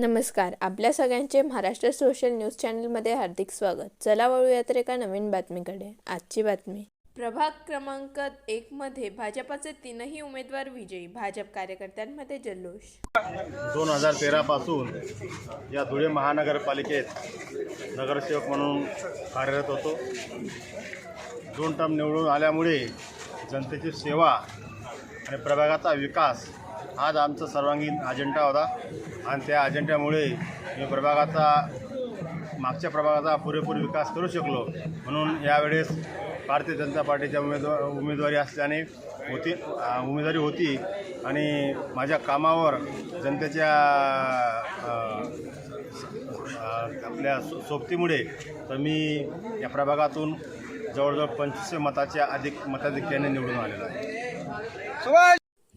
नमस्कार. आपल्या सगळ्यांचे महाराष्ट्र सोशल न्यूज चॅनलमध्ये हार्दिक स्वागत. चला वळूया तर एका नवीन बातमीकडे. आजची बातमी. प्रभाग क्रमांक एकमध्ये भाजपाचे तीनही उमेदवार विजयी भाजप कार्यकर्त्यांमध्ये जल्लोष. दोन हजार तेरापासून या धुळे महानगरपालिकेत नगरसेवक म्हणून कार्यरत होतो. दोन टर्म निवडून आल्यामुळे जनतेची सेवा आणि प्रभागाचा विकास हाच आमचा सर्वांगीण अजेंडा होता. आणि त्या अजेंड्यामुळे मी प्रभागाचा मागच्या प्रभागाचा पुरेपूर विकास करू शकलो. म्हणून यावेळेस भारतीय जनता पार्टीच्या उमेदवार उमेदवारी असल्याने होती उमेदवारी होती. आणि माझ्या कामावर जनतेच्या आपल्या सो सोबतीमुळे तर मी या प्रभागातून जवळजवळ पंचवीसशे मताच्या अधिक मताधिक्याने निवडून आलेलो आहे.